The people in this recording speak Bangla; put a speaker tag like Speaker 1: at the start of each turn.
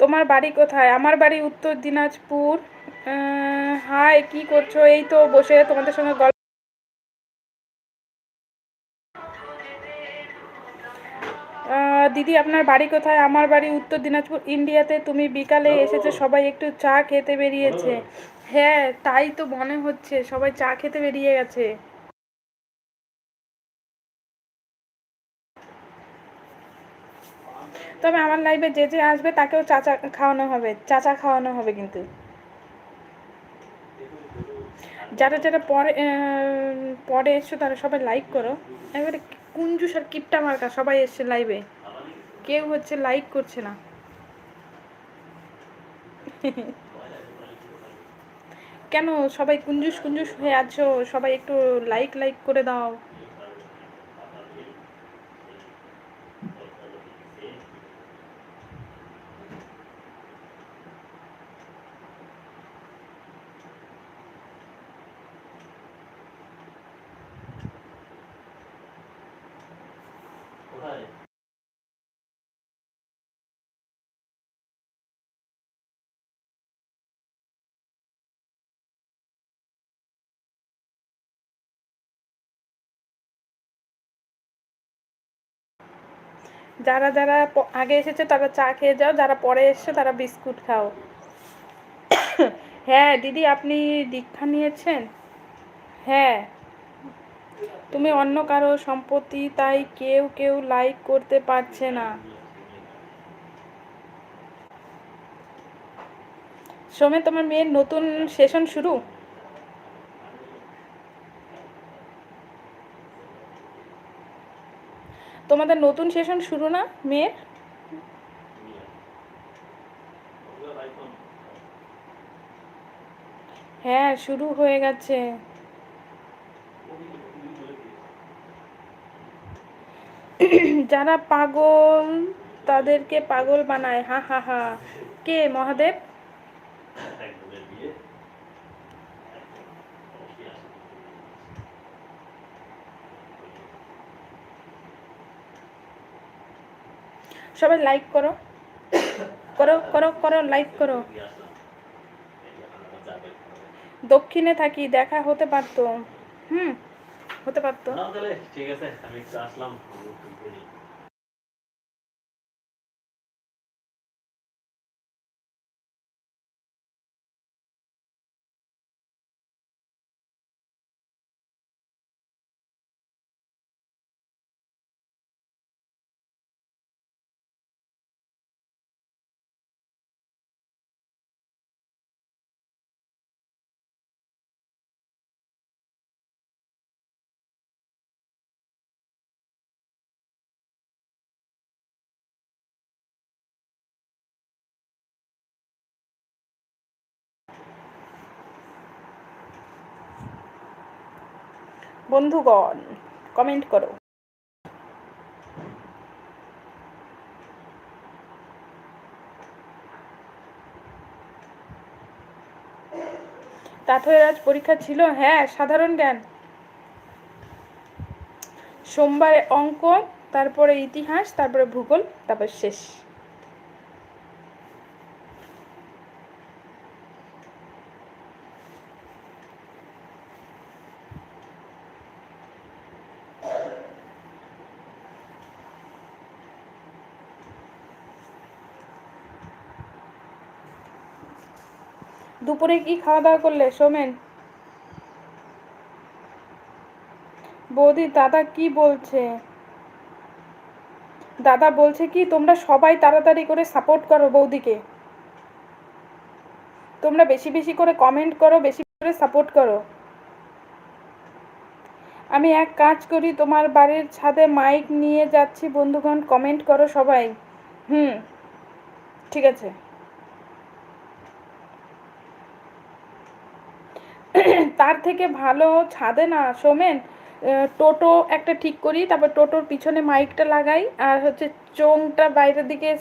Speaker 1: তোমার বাড়ি কোথায়? আমার বাড়ি উত্তর দিনাজপুর। হাই কি করছ? এই তো বসে তোমাদের সঙ্গে গল্প দিদি, আপনার বাড়ি কোথায়? আমার বাড়ি উত্তর দিনাজপুর, ইন্ডিয়াতে। তুমি বিকালে এসেছ, সবাই একটু চা খেতে বেরিয়েছে। হ্যাঁ তাই তো মনে হচ্ছে, সবাই চা খেতে বেরিয়ে গেছে। তবে আমার লাইভে যে যে আসবে তাকেও চাচা খাওয়ানো হবে, চাচা খাওয়ানো হবে কিন্তু। যারা যারা পরে পরে এসছো তারা সবাই লাইক করো। এবারে কুঞ্জুস আর কিপটা মার্কা, সবাই এসছে লাইভে কেউ হচ্ছে লাইক করছে না। কেন সবাই কুঞ্জুস কুঞ্জুস হয়ে আছো? সবাই একটু লাইক লাইক করে দাও। যারা যারা আগে এসেছে তারা চা খেয়ে যাও, যারা পরে এসছে তারা বিস্কুট খাও। হ্যাঁ দিদি আপনি দীক্ষা নিয়েছেন? হ্যাঁ। তুমি অন্য কারও সম্পত্তি, তাই কেউ কেউ লাইক করতে পারছে না। সোমে, তোমার মেয়ের নতুন সেশন শুরু? তোমাদের নতুন সেশন শুরু না, মেয়ের? হ্যাঁ শুরু হয়ে গেছে। যারা পাগল, তাদেরকে পাগল বানায়। হা হা হা। কে, মহাদেব? সবাই লাইক করো। করো করো করো লাইক করো। দক্ষিণে থাকি, দেখা হতে পারতো। হুম, হতে পারতো।
Speaker 2: ঠিক আছে, আমি আসলাম।
Speaker 1: বন্ধুগণ কমেন্ট করো। তাথয়ের আজ পরীক্ষা ছিল হ্যাঁ সাধারণ জ্ঞান। সোমবারে অঙ্ক, তারপরে ইতিহাস, তারপরে ভূগোল, তারপর শেষ। দুপুরে কি খাওয়া দাওয়া করলে, সোমেন? বৌদি, দাদা কি বলছে? দাদা বলছে কি, তোমরা সবাই তাড়াতাড়ি করে সাপোর্ট করো বৌদিকে। তোমরা বেশি বেশি করে কমেন্ট করো, বেশি করে সাপোর্ট করো। আমি এক কাজ করি, তোমার বাড়ির ছাদে মাইক নিয়ে যাচ্ছি, বন্ধুগণ কমেন্ট করো সবাই। হুম, ঠিক আছে। তার থেকে ভালো ছাদে না, সোমেন টোটো একটা ঠিক করি, তারপর টোটোর পিছনে মাইকটা লাগাই, আর হচ্ছে চোংটা বাইরের দিকে